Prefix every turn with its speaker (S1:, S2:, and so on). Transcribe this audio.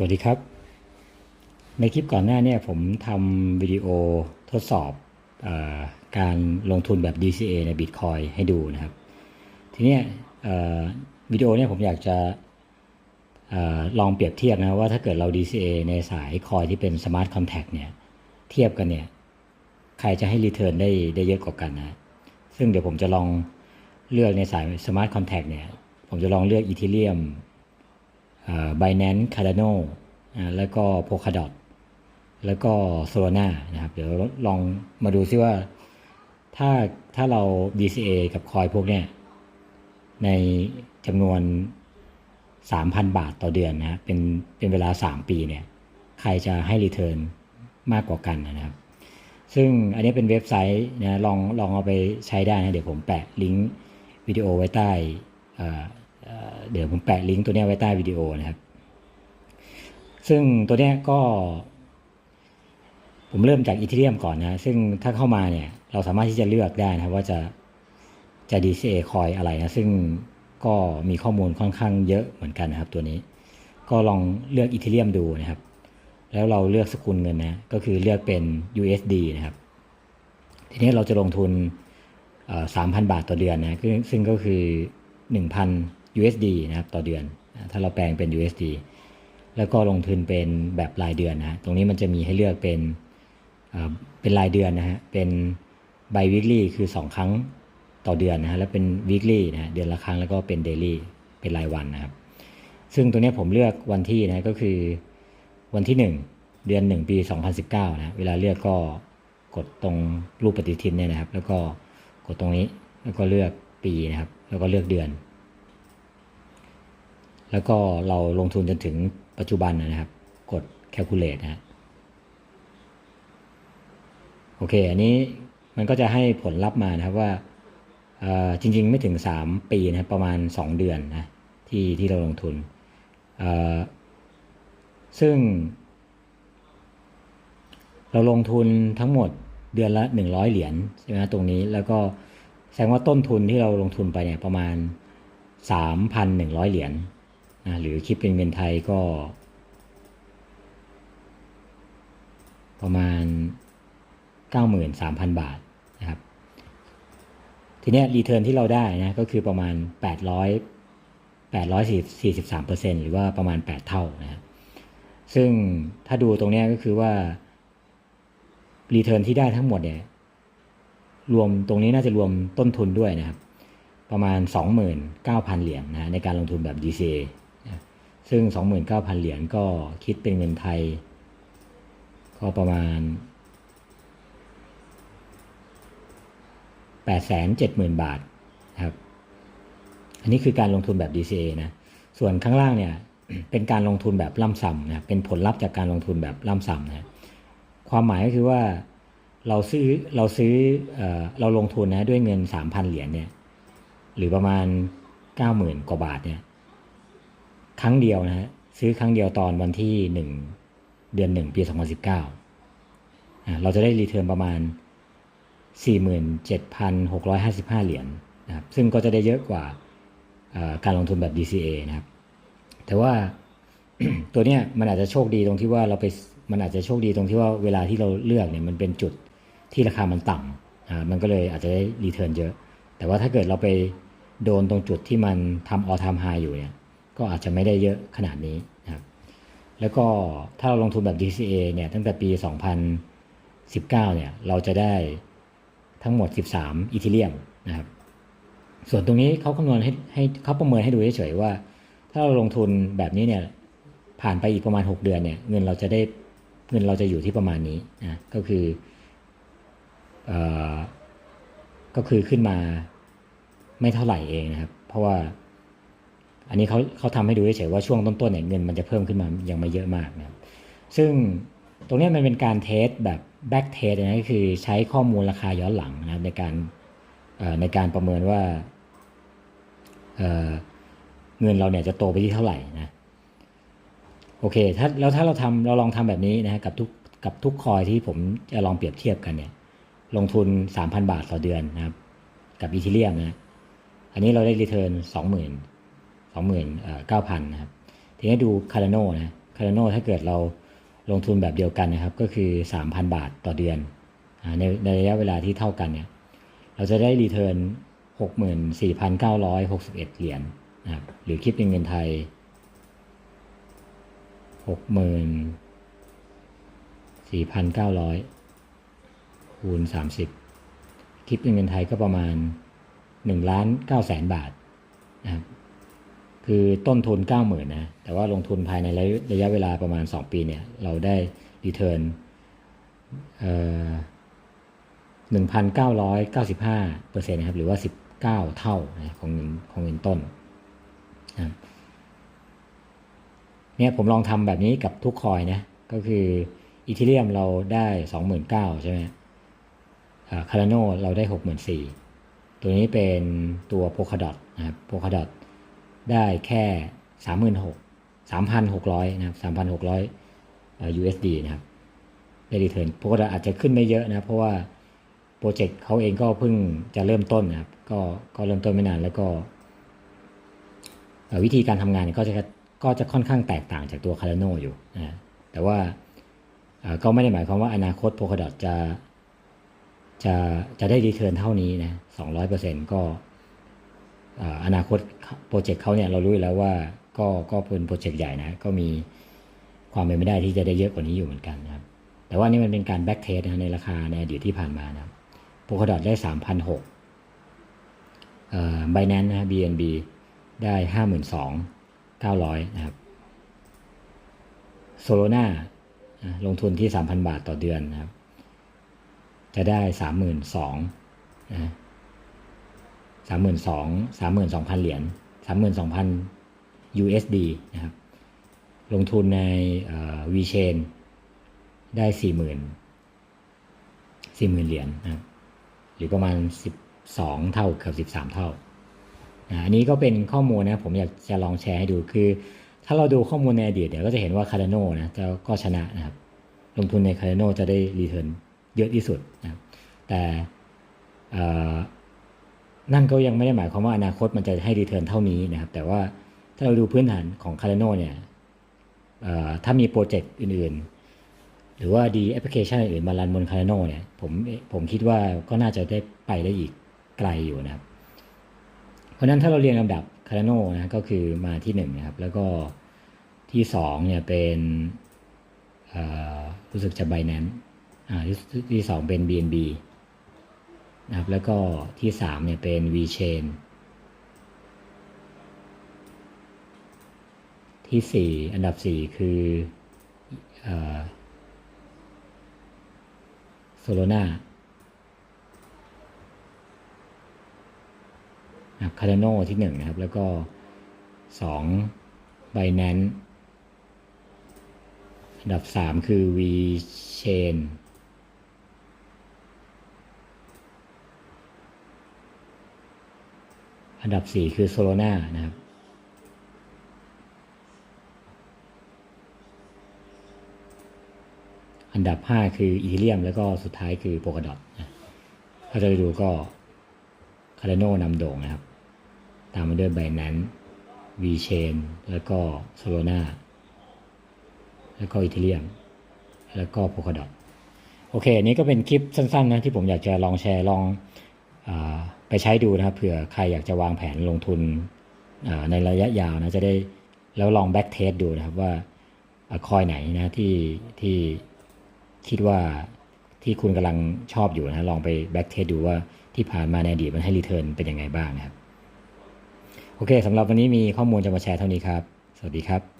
S1: สวัสดีครับ ในคลิปก่อนหน้าเนี่ยผมทำวิดีโอทดสอบอการลงทุนแบบ DCA ใน Bitcoin ให้ดูนะครับ ทีนี้วิดีโอเนี่ยผมอยากจะอลองเปรียบเทียบนะว่าถ้าเกิดเรา DCA ในสายคอยที่เป็น Smart Contract เนี่ยเทียบกันเนี่ยใครจะให้รีเทิร์นได้ได้เยอะกว่ากันนะ ซึ่งเดี๋ยวผมจะลองเลือกในสาย Smart Contract เนี่ยผมจะลองเลือก Ethereum เอ่อ Binance Cardano แล้วก็ Polkadot แล้วก็ Solana นะครับ เดี๋ยวลองมาดูซิว่า ถ้าถ้าเรา DCA กับคอยพวกเนี้ยในจำนวน 3,000 บาทต่อเดือนนะเป็นเป็นเวลา 3 ปีเนี่ย ใครจะให้รีเทิร์นมากกว่ากันนะครับ ซึ่งอันนี้เป็นเว็บไซต์นะลองลองเอาไปใช้ได้นะ เดี๋ยวผมแปะลิงก์วิดีโอไว้ใต้ เดี๋ยวผมแปะลิงก์ตัวเนี้ยไว้ใต้วิดีโอนะครับ ซึ่งตัวเนี้ยก็ ผมเริ่มจากอีเทเรียมก่อนนะ ซึ่งถ้าเข้ามาเนี่ย เราสามารถที่จะเลือกได้นะครับว่าจะจะ DCA คอยอะไรนะ ซึ่งก็มีข้อมูลค่อนข้างเยอะเหมือนกันนะครับ ตัวนี้ ก็ลองเลือกอีเทเรียมดูนะครับ แล้วเราเลือกสกุลเงินนะ ก็คือเลือกเป็น USD นะครับ ทีนี้เราจะลงทุนสามพันบาทต่อเดือนนะ ซึ่งซึ่งก็คือ1,000 USD นะครับต่อเดือน ถ้าเราแปลงเป็น USD แล้วก็ลงทุนเป็นแบบรายเดือนนะตรงนี้มันจะมีให้เลือกเป็นเป็นรายเดือนนะฮะเป็น by weekly คือ 2 ครั้งต่อเดือนนะฮะแล้วเป็น weekly นะฮะเดือนละครั้งแล้วก็เป็น daily เป็นรายวันนะครับ ซึ่งตัวนี้ผมเลือกวันที่นะก็คือวันที่ 1 เดือน 1 ปี 2019นะเวลาเลือกก็กดตรงรูปปฏิทินเนี่ยนะครับ แล้วก็กดตรงนี้แล้วก็เลือกปีนะครับ แล้วก็เลือกเดือน แล้วก็เราลงทุนจนถึงปัจจุบันนะครับ กด calculate นะโอเค อันนี้มันก็จะให้ผลลัพธ์มานะครับว่าจริง ๆ ไม่ถึง 3 ปีนะครับประมาณ 2 เดือนนะที่ที่เราลงทุน ซึ่ง เราลงทุนทั้งหมดเดือนละ 100 เหรียญใช่ไหมตรงนี้แล้วก็แสดงว่าต้นทุนที่เราลงทุนไปเนี่ยประมาณ 3,100 เหรียญ หรือคิดเป็นเงินไทยก็ ประมาณ 93,000 บาทนะครับ ทีนี้รีเทิร์นที่เราได้นะก็คือประมาณ 800 843%หรือว่าประมาณ 8 เท่านะครับซึ่งถ้าดูตรงนี้ก็คือว่ารีเทิร์นที่ได้ทั้งหมดเนี่ยรวมตรงนี้น่าจะรวมต้นทุนด้วยนะครับ ประมาณ 29,000 เหรียญนะในการลงทุนแบบ DCA ซึ่ง 29,000 เหรียญก็คิดเป็นเงินไทย ก็ประมาณ 870,000 บาทครับ อันนี้คือการลงทุนแบบ DCA นะ ส่วนข้างล่างเนี่ยเป็นการลงทุนแบบล่ำซ้ำนะ เป็นผลลัพธ์จากการลงทุนแบบล่ำซ้ำนะ ความหมายก็คือว่าเราซื้อเราซื้อเออเราลงทุนนะด้วยเงิน 3,000 เหรียญเนี่ย หรือประมาณ 90,000 กว่าบาทเนี่ย ครั้งเดียวนะฮะซื้อครั้งเดียวตอนวันที่1เดือน1ปี2019อ่าเราจะได้รีเทิร์นประมาณ 47,655 เหรียญนะครับซึ่งก็จะได้เยอะกว่าการลงทุนแบบ DCA นะครับ แต่ว่าตัวเนี้ยมันอาจจะโชคดีตรงที่ว่าเราไปมันอาจจะโชคดีตรงที่ว่าเวลาที่เราเลือกเนี่ยมันเป็นจุดที่ราคามันต่ำอ่ามันก็เลยอาจจะได้รีเทิร์นเยอะ แต่ว่าถ้าเกิดเราไปโดนตรงจุดที่มันทำออทามไฮอยู่เนี่ย ก็อาจจะไม่ได้เยอะขนาดนี้นะครับ แล้วก็ถ้าเราลงทุนแบบ DCA เนี่ยตั้งแต่ปี 2019 เนี่ยเราจะได้ทั้งหมด 13 อีเทเรียมนะครับ ส่วนตรงนี้เขาคำนวณให้ให้เขาประเมินให้ดูเฉยๆว่า ถ้าเราลงทุนแบบนี้เนี่ยผ่านไปอีกประมาณ 6 เดือนเนี่ยเงินเราจะได้เงินเราจะอยู่ที่ประมาณนี้นะก็คือเอ่อก็คือขึ้นมาไม่เท่าไหร่เองนะครับ เพราะว่า อันนี้เขาเขาทำให้ดูเฉยๆว่าช่วงต้นๆเนี่ยเงินมันจะเพิ่มขึ้นมายังไม่เยอะมากนะครับซึ่งตรงนี้มันเป็นการเทสแบบแบ็กเทสนะก็คือใช้ข้อมูลราคาย้อนหลังนะครับในการในการประเมินว่าเเงินเราเนี่ยจะโตไปที่เท่าไหร่นะโอเคถ้าแล้วถ้าเราทำเราลองทำแบบนี้นะฮะกับทุกกับทุกคอยที่ผมจะลองเปรียบเทียบกันเนี่ยลงทุน 3,000 บาทต่อเดือนนะครับ กับอีเทเรียมนะอันนี้เราได้รีเทิร์น20,000 29,000นะครับ ทีนี้ดูคาร์โนนะคาร์โนถ้าเกิดเราลงทุนแบบเดียวกันนะครับ ก็คือ 3,000 บาทต่อเดือนในในระยะเวลาที่เท่ากันเนี่ย เราจะได้รีเทิร์น64,961 เหรียญนะครับ หรือคิดเป็นเงินไทย 64,900 คูณ 30 คิดเป็นเงินไทยก็ประมาณ1ล้าน9แสนบาทนะครับ คือต้นทุน 90,000นะแต่ว่าลงทุนภายในระยะระยะเวลาประมาณ 2 ปีเนี่ยเราได้รีเทิร์นเอ่อ1,995เปอร์เซ็นต์นะครับหรือว่า19เก้าเท่านะของเงินของเงินต้นนะเนี่ยผมลองทำแบบนี้กับทุกคอยนะก็คืออีเทเรียมเราได้29,000ใช่ไหมคาร์โนเราได้64,000ตัวนี้เป็นตัวโพคาดอทนะครับโพคาดอท ได้แค่สามหมื่นหกสามพันหกร้อยนะครับสามพันหกร้อย USD นะครับได้รีเทิร์นพวกเราอาจจะขึ้นไม่เยอะนะเพราะว่าโปรเจกต์เขาเองก็เพิ่งจะเริ่มต้นนะครับก็ก็เริ่มต้นไม่นานแล้วก็ วิธีการทำงานก็จะก็จะค่อนข้างแตกต่างจากตัวคาร์โนอยู่นะแต่ว่าก็ไม่ได้หมายความว่าอนาคตโพคดอทจะจะจะได้รีเทิร์นเท่านี้นะสองร้อยเปอร์เซ็นต์ก็ อนาคตโปรเจกต์เขาเนี่ยเรารู้อยู่แล้วว่าก็ก็เป็นโปรเจกต์ใหญ่นะก็มีความเป็นไปได้ที่จะได้เยอะกว่านี้อยู่เหมือนกันนะครับ แต่ว่านี่มันเป็นการแบ็กเทสนะในราคาในอดีตที่ผ่านมานะครับโพคาดอทได้สามพันหกเอ่อไบแนนนะ BNB ได้ห้าหมื่นสองเก้าร้อยนะครับโซโลนาลงทุนที่สามพันบาทต่อเดือนนะครับ จะได้สามหมื่นสองนะ สามหมื่นสองสามหมื่นสองพันเหรียญสามหมื่นสองพัน USD นะครับ ลงทุนใน VChain ได้สี่หมื่นสี่หมื่นเหรียญนะหรือประมาณสิบสองเท่าเกือบสิบสามเท่านะอันนี้ก็เป็นข้อมูลนะผมอยากจะลองแชร์ให้ดูคือ ถ้าเราดูข้อมูลในอดีตเดี๋ยวก็จะเห็นว่าคาร์โนนะจะก็ชนะนะครับ ลงทุนในคาร์โนจะได้รีเทิร์นเยอะที่สุดนะแต่ นั่นก็ยังไม่ได้หมายความว่าอนาคตมันจะให้รีเทิร์นเท่านี้นะครับ แต่ว่าถ้าเราดูพื้นฐานของ Cardano เนี่ยถ้ามีโปรเจกต์อื่นๆ หรือว่าดีแอปพลิเคชันอื่นมารันบน Cardano เนี่ยผมผมคิดว่าก็น่าจะได้ไปได้อีกไกลอยู่นะครับ เพราะนั้นถ้าเราเรียงลำดับ Cardano นะก็คือมาที่หนึ่งนะครับ แล้วก็ที่สองเนี่ยเป็นอ่อรู้สึกจะ Binance อ่าที่ที่สองเป็น BNB นะครับแล้วก็ที่สามเนี่ยเป็น VChain ที่สี่อันดับสี่คือโซโลนาคาร์โนที่หนึ่งนะครับ แล้วก็สอง Binance อันดับสามคือ VChain อันดับ 4 คือโซโลนานะครับอันดับ 5 คืออีเทียม แล้วก็สุดท้ายคือโปกดอทถ้าจะไปดูก็คาร์โนนำโด่งนะครับ ตามมาด้วย b บ n a n c e VChain แล้วก็โซโลนาแล้วก็อีเทเรียม แล้วก็โปกดอทโอเค อันนี้ก็เป็นคลิปสั้นๆนะที่ผมอยากจะลองแชร์ลอง ไปใช้ดูนะครับเผื่อใครอยากจะวางแผนลงทุนในระยะยาวนะจะได้แล้วลองแบ็กเทสดูนะครับว่าคอยไหนนะที่ที่คิดว่าที่คุณกำลังชอบอยู่นะลองไปแบ็กเทสดูว่าที่ผ่านมาในอดีตมันให้รีเทิร์นเป็นยังไงบ้างนะครับ โอเคสำหรับวันนี้มีข้อมูลจะมาแชร์เท่านี้ครับ สวัสดีครับ